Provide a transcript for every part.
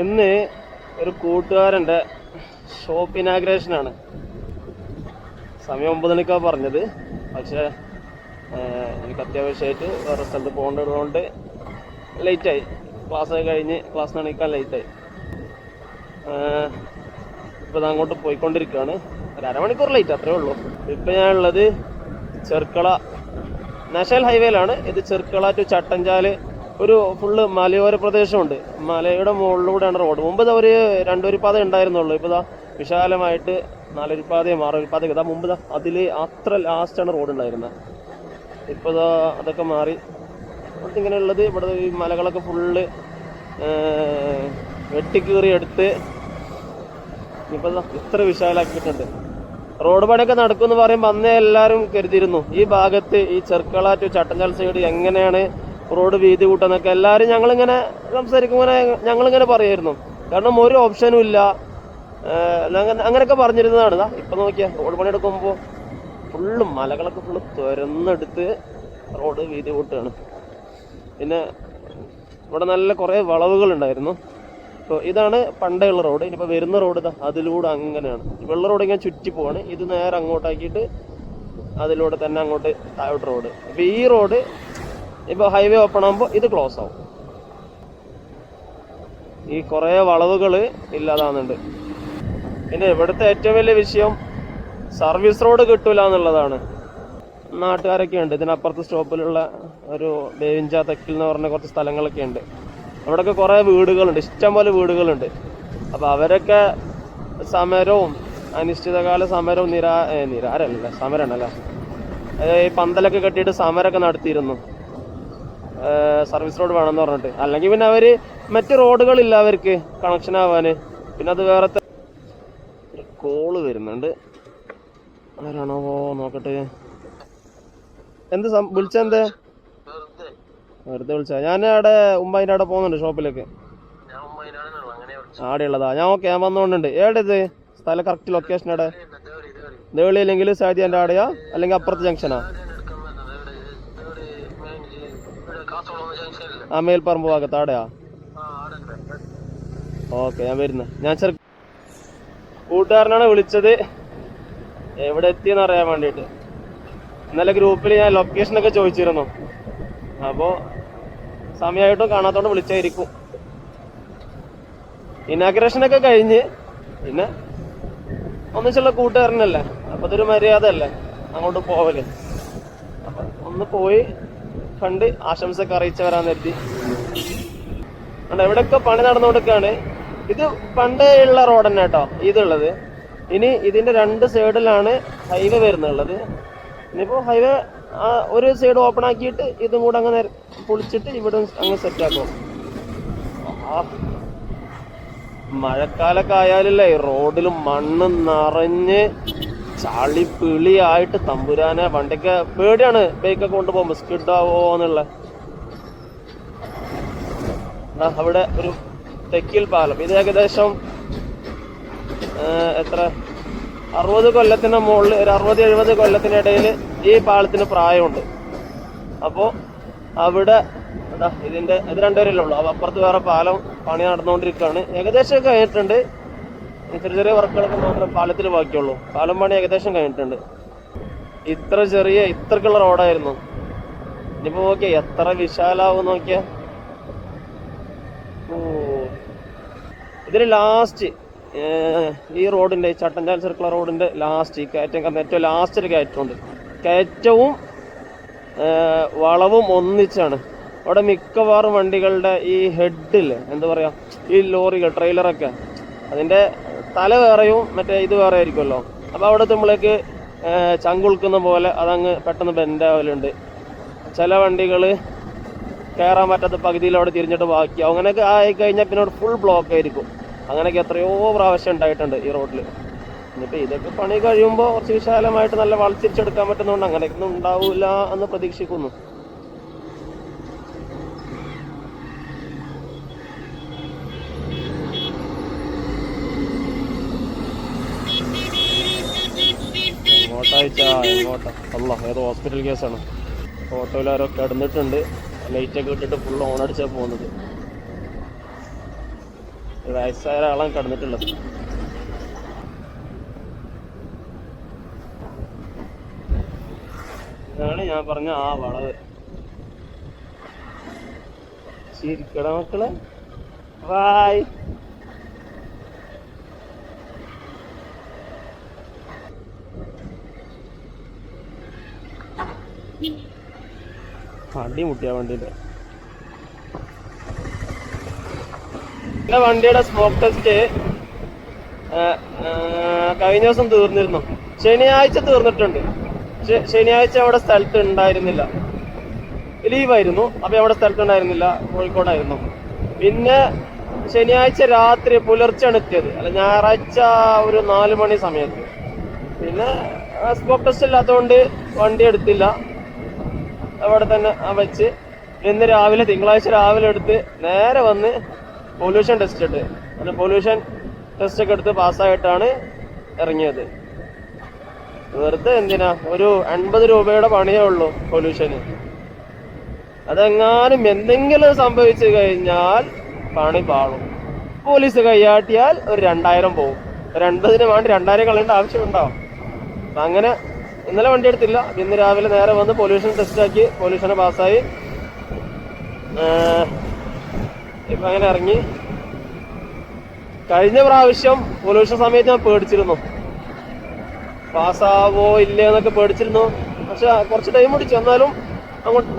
ഇന്ന് ഒരു കൂട്ടുകാരന്റെ ഷോപ്പ് ഇനാഗ്രേഷനാണ് സമയം ഒമ്പത് മണിക്കാണ് പറഞ്ഞത്. പക്ഷേ എനിക്ക് അത്യാവശ്യമായിട്ട് വേറെ സ്ഥലത്ത് പോകേണ്ടതുകൊണ്ട് ലേറ്റായി ക്ലാസ് കഴിഞ്ഞ് ക്ലാസ് നണിക്കാൻ ലേറ്റായി ഇപ്പോൾ ഇത് അങ്ങോട്ട് പോയിക്കൊണ്ടിരിക്കുകയാണ്. ഒരു അരമണിക്കൂർ ലേറ്റ് അത്രേ ഉള്ളൂ. ഇപ്പം ഞാനുള്ളത് ചെർക്കള നാഷണൽ ഹൈവേയിലാണ് ഇത് ചെർക്കള ടു ചട്ടഞ്ചാൽ ഒരു ഫുള്ള് മലയോര പ്രദേശമുണ്ട്. മലയുടെ മുകളിലൂടെയാണ് റോഡ് മുമ്പ് ഇതാ ഒരു രണ്ടൊരു പാത ഉണ്ടായിരുന്നുള്ളൂ. ഇപ്പോൾ ഇതാ വിശാലമായിട്ട് നാലൊരു പാതയും ആറൊരു പാതയും ഇതാ മുമ്പ് ഇതാ അതിൽ അത്ര ലാസ്റ്റാണ് റോഡ് ഉണ്ടായിരുന്നത് ഇപ്പോൾ ഇതാ അതൊക്കെ മാറി. ഇങ്ങനെയുള്ളത് ഇവിടെ ഈ മലകളൊക്കെ ഫുള്ള് വെട്ടിക്കീറി എടുത്ത് ഇപ്പൊ ദാ ഇത്ര വിശാലാക്കിയിട്ടുണ്ട്. റോഡ് പണിയൊക്കെ നടക്കുമെന്ന് പറയുമ്പോൾ അന്നേ എല്ലാവരും കരുതിയിരുന്നു. ഈ ഭാഗത്ത് ഈ ചെർക്കള ചട്ടഞ്ചാൽ സൈഡ് എങ്ങനെയാണ് റോഡ് വീതി കൂട്ടുന്നൊക്കെ എല്ലാവരും ഞങ്ങളിങ്ങനെ സംസാരിക്കുമ്പോൾ ഞങ്ങളിങ്ങനെ പറയായിരുന്നു കാരണം ഒരു ഓപ്ഷനും ഇല്ല. അങ്ങനെയൊക്കെ പറഞ്ഞിരുന്നതാണ്. ഇതാ ഇപ്പൊ നോക്കിയാ റോഡ് പണി എടുക്കുമ്പോൾ ഫുള്ള് മലകളൊക്കെ ഫുള്ള് തുരന്നെടുത്ത് റോഡ് വീതി കൂട്ടുകയാണ്. പിന്നെ ഇവിടെ നല്ല കുറേ വളവുകൾ ഉണ്ടായിരുന്നു അപ്പോൾ ഇതാണ് പണ്ടേയുള്ള റോഡ്. ഇനിയിപ്പോൾ വരുന്ന റോഡ് ഇതാ അതിലൂടെ അങ്ങനെയാണ്. വെള്ള റോഡ് ഇങ്ങനെ ചുറ്റി പോവാണ്. ഇത് നേരെ അങ്ങോട്ടാക്കിയിട്ട് അതിലൂടെ തന്നെ അങ്ങോട്ട് താഴോട്ട് റോഡ്. അപ്പോൾ ഈ റോഡ് ഇപ്പോൾ ഹൈവേ ഓപ്പൺ ആകുമ്പോൾ ഇത് ക്ലോസ് ആവും. ഈ കുറേ വളവുകൾ ഇല്ലാതാകുന്നുണ്ട് പിന്നെ ഇവിടുത്തെ ഏറ്റവും വലിയ വിഷയം സർവീസ് റോഡ് കിട്ടൂല എന്നുള്ളതാണ്. നാട്ടുകാരൊക്കെ ഉണ്ട്. ഇതിനപ്പുറത്ത് സ്റ്റോപ്പിലുള്ള ഒരു ബേവിഞ്ച തെക്കിൽ എന്ന് പറഞ്ഞ കുറച്ച് സ്ഥലങ്ങളൊക്കെ ഉണ്ട്. അവിടെയൊക്കെ കുറേ വീടുകളുണ്ട്. ഇഷ്ടംപോലെ വീടുകളുണ്ട്. അപ്പോൾ അവരൊക്കെ സമരവും അനിശ്ചിതകാല സമരവും നിരാ നിരാരല്ല സമരമാണല്ലേ. അതായത് ഈ പന്തലൊക്കെ കെട്ടിയിട്ട് സമരമൊക്കെ നടത്തിയിരുന്നു. സർവീസ് റോഡ് വേണമെന്ന് പറഞ്ഞിട്ട്. അല്ലെങ്കിൽ പിന്നെ അവർ മറ്റ് റോഡുകളില്ല അവർക്ക് കണക്ഷൻ ആവാൻ പിന്നെ അത് വേറെ കോൾ വരുന്നുണ്ട്. ആരാണോ നോക്കട്ടെ. എന്ത് വിളിച്ചെന്ത് വെറുതെ. വിളിച്ച ഞാൻ അവിടെ ഉമ്മാന്റെ അവിടെ പോകുന്നുണ്ട് ഷോപ്പിലേക്ക് ഞാൻ ഉമ്മയിലാണെന്നുള്ളു അങ്ങനെ വിളിച്ചു ആടെ ഉള്ളതാ ഞാൻ ഓക്കെ ഞാൻ വന്നുകൊണ്ടുണ്ട് ഏടെ ഇത്? സ്ഥലം കറക്റ്റ് ലൊക്കേഷൻ അവിടെ ദേവളി അല്ലെങ്കിൽ സാദിയാന്റെ ആടെയാ? അല്ലെങ്കിൽ അപ്പുറത്ത് ജംഗ്ഷനാ ആ മേൽപ്പറമ്പ് ഭാഗത്ത് ആടെയാ? ഓക്കെ ഞാൻ വരുന്നു. ഞാൻ ചെറു കൂട്ടുകാരനാണ് വിളിച്ചത്. എവിടെ എത്തിയെന്ന് അറിയാൻ വേണ്ടിയിട്ട്. ഇന്നലെ ഗ്രൂപ്പിൽ ഞാൻ ലൊക്കേഷനൊക്കെ ചോദിച്ചിരുന്നു. അപ്പോൾ സമയമായിട്ടും കാണാത്തോണ്ട് വിളിച്ചായിരിക്കും. ഇനാഗ്രേഷനൊക്കെ കഴിഞ്ഞ് പിന്നെ ഒന്നിച്ചുള്ള കൂട്ടുകാരനല്ലേ? അപ്പോൾ അതൊരു മര്യാദ അല്ലേ അങ്ങോട്ട് പോവൽ? ഒന്ന് പോയി കണ്ട് ആശംസയൊക്കെ അറിയിച്ചവരാന്ന് കരുതി. ഇവിടെയൊക്കെ പണി നടന്നുകൊടുക്കാണ് ഇത് പണ്ടേ ഉള്ള റോഡ് തന്നെ കേട്ടോ ഇതുള്ളത്. ഇനി ഇതിന്റെ രണ്ട് സൈഡിലാണ് ഹൈവേ വരുന്നുള്ളത്. ഇനിയിപ്പോ ഹൈവേ ഒരു സൈഡ് ഓപ്പൺ ആക്കിയിട്ട് ഇതും കൂടെ അങ്ങനെ പൊളിച്ചിട്ട് ഇവിടെ അങ്ങ് സെറ്റ് ആക്കും. ആ, മഴക്കാലൊക്കെ ആയാലല്ലേ റോഡിൽ മണ്ണ് നിറഞ്ഞ് ചളി പിളിയായിട്ട് തമ്പുരാനെ വണ്ടിക്ക് പേടിയാണ് ബൈക്കൊക്കെ കൊണ്ടുപോകുമ്പോൾ സ്കിഡാവോ എന്നുള്ള. അവിടെ ഒരു തെക്കിൽ പാലം. ഇത് ഏകദേശം എത്ര? അറുപത് കൊല്ലത്തിന് മുകളിൽ ഒരു അറുപത് എഴുപത് കൊല്ലത്തിനിടയിൽ ഈ പാലത്തിന് പ്രായമുണ്ട്. അപ്പോൾ അവിടെ എന്താ ഇതിന്റെ ഇത് രണ്ടുപേരല്ലേ ഉള്ളൂ. അപ്പുറത്ത് വേറെ പാലം പണി നടന്നുകൊണ്ടിരിക്കുകയാണ്. ഏകദേശം കഴിഞ്ഞിട്ടുണ്ട് ചെറിയ ചെറിയ വർക്കുകളൊക്കെ മാത്രം പാലത്തിൽ ബാക്കിയുള്ളൂ. പാലം പണി ഏകദേശം കഴിഞ്ഞിട്ടുണ്ട്. ഇത്ര ചെറിയ ഇത്രക്കുള്ള റോഡായിരുന്നു. ഇനിയിപ്പോ നോക്കിയാ എത്ര വിശാലാവും നോക്കിയാ. ഓ. ഇതിന് ലാസ്റ്റ് ഈ റോഡിന്റെ ചട്ടഞ്ചാൽ സർക്കുലർ റോഡിന്റെ ലാസ്റ്റ് ഈ കയറ്റം ഏറ്റവും ലാസ്റ്റ് ഒരു കയറ്റമുണ്ട്. കയറ്റവും വളവും ഒന്നിച്ചാണ്. അവിടെ മിക്കവാറും വണ്ടികളുടെ ഈ ഹെഡിൽ എന്താ പറയാ ഈ ലോറികൾ ട്രെയിലറൊക്കെ അതിന്റെ തല വേറെയും മറ്റേ ഇത് വേറെ ആയിരിക്കുമല്ലോ. അപ്പോൾ അവിടെ എത്തുമ്പോഴേക്ക് ചങ്കുൾക്കുന്ന പോലെ അതങ്ങ് പെട്ടെന്ന് ബെൻഡാവലുണ്ട് ചില വണ്ടികൾ കയറാൻ പറ്റാത്ത പകുതിയിൽ അവിടെ തിരിഞ്ഞിട്ട് ബാക്കിയാവും. അങ്ങനെയൊക്കെ ആയി കഴിഞ്ഞാൽ പിന്നെ അവിടെ ഫുൾ ബ്ലോക്ക് ആയിരിക്കും. അങ്ങനെയൊക്കെ എത്രയോ പ്രാവശ്യം ഉണ്ടായിട്ടുണ്ട് ഈ റോഡിൽ എന്നിട്ട് ഇതൊക്കെ പണി കഴിയുമ്പോൾ കുറച്ച് വിശാലമായിട്ട് നല്ല വളച്ചിരിച്ചെടുക്കാൻ പറ്റുന്നതുകൊണ്ട് അങ്ങനെയൊന്നും ഉണ്ടാവില്ല എന്ന് പ്രതീക്ഷിക്കുന്നു. ഏതോ ഹോസ്പിറ്റൽ കേസാണ് ഓട്ടോയിലാരോ കിടന്നിട്ടുണ്ട്. ലൈറ്റൊക്കെ ഇട്ടിട്ട് ഫുൾ ഓൺ അടിച്ചാ പോകുന്നത്. വയസ്സായ ഒരാളാണ് കിടന്നിട്ടുള്ളത്. ഇതാണ് ഞാൻ പറഞ്ഞ ആ വളവ്. ചിരിക്കട മക്കളെ. ബായ് വണ്ടി മുട്ടിയ എന്റെ വണ്ടിയുടെ സ്മോക്ക് ടെസ്റ്റ് കഴിഞ്ഞ ദിവസം തീർന്നിരുന്നു. ശനിയാഴ്ച തീർന്നിട്ടുണ്ട്. ശനിയാഴ്ച അവിടെ സ്ഥലത്ത് ഉണ്ടായിരുന്നില്ല. ലീവായിരുന്നു അപ്പൊ അവിടെ സ്ഥലത്ത് ഉണ്ടായിരുന്നില്ല. കോഴിക്കോടായിരുന്നു. പിന്നെ ശനിയാഴ്ച രാത്രി പുലർച്ചെയാണ് എത്തിയത്. അല്ല ഞായറാഴ്ച ഒരു നാല് മണി സമയത്ത്. പിന്നെ സ്പോക്ക് ടെസ്റ്റ് ഇല്ലാത്തതുകൊണ്ട് വണ്ടി എടുത്തില്ല. അവിടെ തന്നെ വെച്ച് ഇന്ന് രാവിലെ തിങ്കളാഴ്ച രാവിലെ എടുത്ത് നേരെ വന്ന് പൊല്യൂഷൻ ടെസ്റ്റ് ഇട്ട്. അങ്ങനെ പൊല്യൂഷൻ ടെസ്റ്റ് ഒക്കെ എടുത്ത് പാസ്സായിട്ടാണ് ഇറങ്ങിയത്. വെറുതെ എന്തിനാ? ഒരു അൻപത് രൂപയുടെ പണിയേ ഉള്ളൂ പൊല്യൂഷന് അതെങ്ങാനും എന്തെങ്കിലും സംഭവിച്ചു കഴിഞ്ഞാൽ പണി പാളും. പോലീസ് കൈയാട്ടിയാൽ ഒരു രണ്ടായിരം പോകും അൻപതിന് വേണ്ടി രണ്ടായിരം കളയേണ്ട ആവശ്യമുണ്ടാവും അങ്ങനെ ഇന്നലെ വണ്ടി എടുത്തില്ല. ഇന്ന് രാവിലെ നേരെ വന്ന് പൊല്യൂഷൻ ടെസ്റ്റ് ആക്കി പൊല്യൂഷന് പാസ്സായി ഇപ്പൊ അങ്ങനെ ഇറങ്ങി. കഴിഞ്ഞ പ്രാവശ്യം പൊല്യൂഷൻ സമയത്ത് ഞാൻ പേടിച്ചിരുന്നു. പാസ്സാവോ ഇല്ലേ എന്നൊക്കെ പേടിച്ചിരുന്നു. പക്ഷെ കുറച്ച് ടൈം പിടിച്ചു. എന്നാലും അങ്ങോട്ട്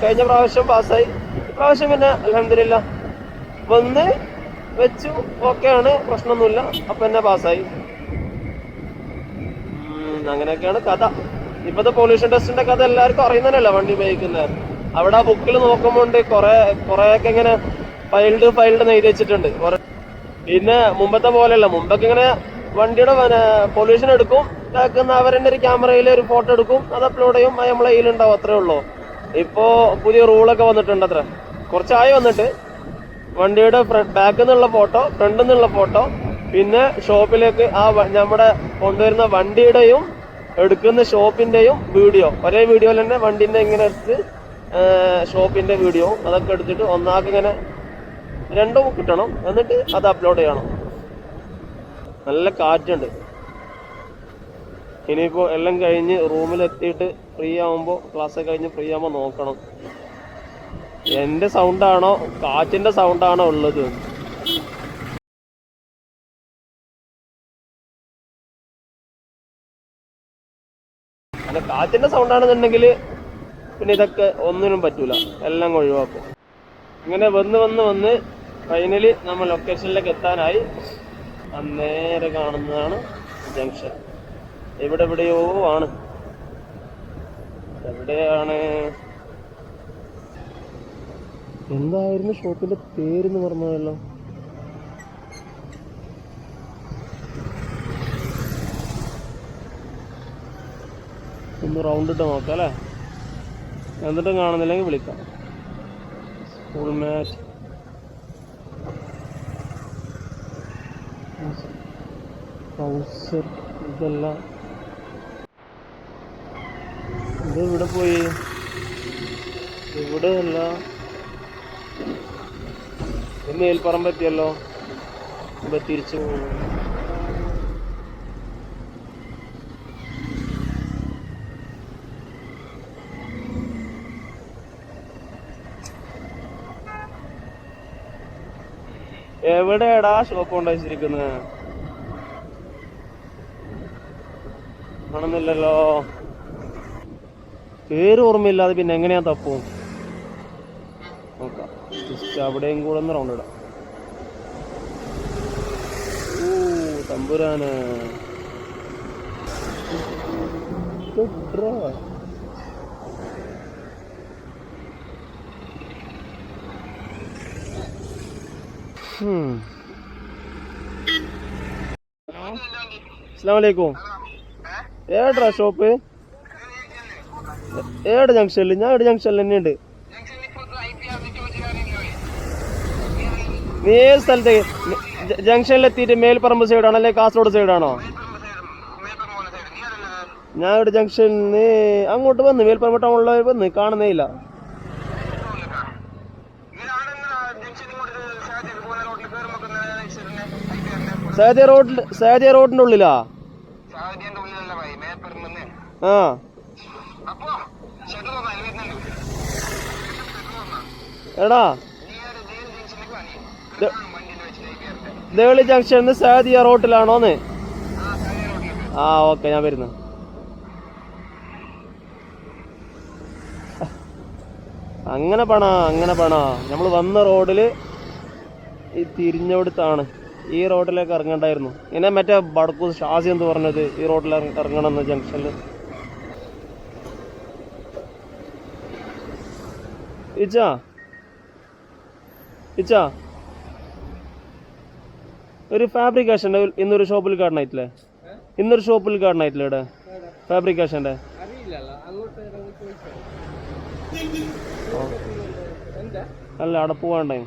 കഴിഞ്ഞ പ്രാവശ്യം പാസ്സായി ഇപ്രാവശ്യം പിന്നെ അലഹമില്ല വന്ന് വെച്ചു. ഓക്കെയാണ് പ്രശ്നമൊന്നുമില്ല. അപ്പൊ എന്നെ പാസ്സായി അങ്ങനെയൊക്കെയാണ് കഥ. ഇപ്പത്തെ പൊല്യൂഷൻ ടെസ്റ്റിന്റെ കഥ എല്ലാവർക്കും അറിയുന്നതല്ല വണ്ടി ഉപയോഗിക്കുന്നത്. അവിടെ ആ ബുക്കിൽ നോക്കുമ്പോണ്ട് കുറെ കുറെയൊക്കെ ഇങ്ങനെ ഫൈൽഡ് ഫൈൽഡ് നെയ്തി വെച്ചിട്ടുണ്ട്. പിന്നെ മുമ്പത്തെ പോലെയല്ല മുമ്പൊക്കെ ഇങ്ങനെ വണ്ടിയുടെ പൊല്യൂഷൻ എടുക്കും ഇതാക്കുന്ന അവരെന്നെ ഒരു ക്യാമറയിൽ ഒരു ഫോട്ടോ എടുക്കും അത് അപ്ലോഡ് ചെയ്യും അത് നമ്മളെ കയ്യിലുണ്ടാവും അത്രേ ഉള്ളൂ. ഇപ്പോ പുതിയ റൂളൊക്കെ വന്നിട്ടുണ്ട് അത്ര. കുറച്ചായി വന്നിട്ട് വണ്ടിയുടെ ബാക്കിൽ നിന്നുള്ള ഫോട്ടോ ഫ്രണ്ടിൽ നിന്നുള്ള ഫോട്ടോ പിന്നെ ഷോപ്പിലേക്ക് ആ നമ്മുടെ കൊണ്ടുവരുന്ന വണ്ടിയുടെയും എടുക്കുന്ന ഷോപ്പിന്റെയും വീഡിയോ. ഒരേ വീഡിയോയിൽ തന്നെ വണ്ടിന്റെ ഇങ്ങനെ എടുത്ത് ഷോപ്പിന്റെ വീഡിയോ അതൊക്കെ എടുത്തിട്ട് ഒന്നാക്കി ഇങ്ങനെ രണ്ടും കിട്ടണം. എന്നിട്ട് അത് അപ്ലോഡ് ചെയ്യണം. നല്ല കാറ്റുണ്ട്. ഇനിയിപ്പോ എല്ലാം കഴിഞ്ഞ് റൂമിലെത്തിയിട്ട് ഫ്രീ ആവുമ്പോൾ ക്ലാസ് കഴിഞ്ഞ് ഫ്രീ ആവുമ്പോൾ നോക്കണം. എന്റെ സൗണ്ടാണോ കാറ്റിന്റെ സൗണ്ടാണോ ഉള്ളത്? കാറ്റിന്റെ സൗണ്ട് ആണെന്നുണ്ടെങ്കിൽ പിന്നെ ഇതൊക്കെ ഒന്നിനും പറ്റൂല. എല്ലാം ഒഴിവാക്കും. ഇങ്ങനെ വന്ന് വന്ന് വന്ന് ഫൈനലി നമ്മൾ ലൊക്കേഷനിലേക്ക് എത്താനായി അന്നേരെ നേരെ കാണുന്നതാണ് ജംഗ്ഷൻ എവിടെ എവിടെയോ ആണ്. എവിടെയാണ്? എന്തായിരുന്നു ഷോപ്പിന്റെ പേര് എന്ന് പറഞ്ഞതല്ലോ? ഒന്ന് റൗണ്ട് ഇട്ട് നോക്കാം അല്ലേ? എന്നിട്ടും കാണുന്നില്ലെങ്കിൽ വിളിക്കാം. സ്കൂൾ മാച്ച് ട്രൗസർ ഇതെല്ലാം. ഇത് ഇവിടെ പോയി? ഇവിടെ അല്ല ഇത് മേൽപ്പറമ്പ് എത്തിയല്ലോ. ഇവിടെ തിരിച്ചു പോകുന്നു എവിടെയാടാ ഷോപ്പ് കൊണ്ട് വെച്ചിരിക്കുന്നത് കാണുന്നില്ലല്ലോ പേര് ഓർമ്മയില്ലാതെ പിന്നെ എങ്ങനെയാ തപ്പും? അവിടെയും കൂടെ ഒന്ന് റൗണ്ട് ഇടാം. ഓ തമ്പുരാന്. അസ്സലാമലൈക്കും. ഏടാ ഷോപ്പ്? ഏടെ ജംഗ്ഷനിൽ ഞാൻ ഏടെ ജംഗ്ഷനിൽ തന്നെ ഉണ്ട്. നീ ഏത് സ്ഥലത്തേക്ക് ജംഗ്ഷനിൽ എത്തിയിട്ട് മേൽപ്പറമ്പ് സൈഡാണോ അല്ലെ കാസർഗോഡ് സൈഡാണോ ഞാൻ ഇവിടെ ജംഗ്ഷനിൽ അങ്ങോട്ട് വന്ന് മേൽപ്പറമ്പ് ടൗണിൽ വന്ന് കാണുന്നേ ഇല്ല. സേദിയ റോഡിൽ സേദിയ റോഡിന്റെ ഉള്ളിലാ? ആ. എടാ. ദേളി ജംഗ്ഷൻ സേദിയ റോട്ടിലാണോന്ന് ആ ഓക്കെ ഞാൻ വരുന്നു. അങ്ങനെ പണാ അങ്ങനെ പണാ. നമ്മൾ വന്ന റോഡിൽ ഈ തിരിഞ്ഞെടുത്താണ് ഈ റോഡിലേക്ക് ഇറങ്ങണ്ടായിരുന്നു. ഇങ്ങനെ മറ്റേ ബടക്കൂസ് ഷാസി എന്ന് പറഞ്ഞത്? ഈ റോഡിൽ ഇറങ്ങണം ഇറങ്ങണമെന്ന് ജംഗ്ഷനിൽ ഇച്ചാ? ഇച്ചാ? ഒരു ഫാബ്രിക്കേഷൻ ഇന്നൊരു ഷോപ്പിൽ കാണായിട്ടില്ലേ ഇന്നൊരു ഷോപ്പിൽ കാണായിട്ടില്ലേ ഇവിടെ? ഫാബ്രിക്കേഷന്റെ അല്ല അവിടെ പോവാണ്ടായി.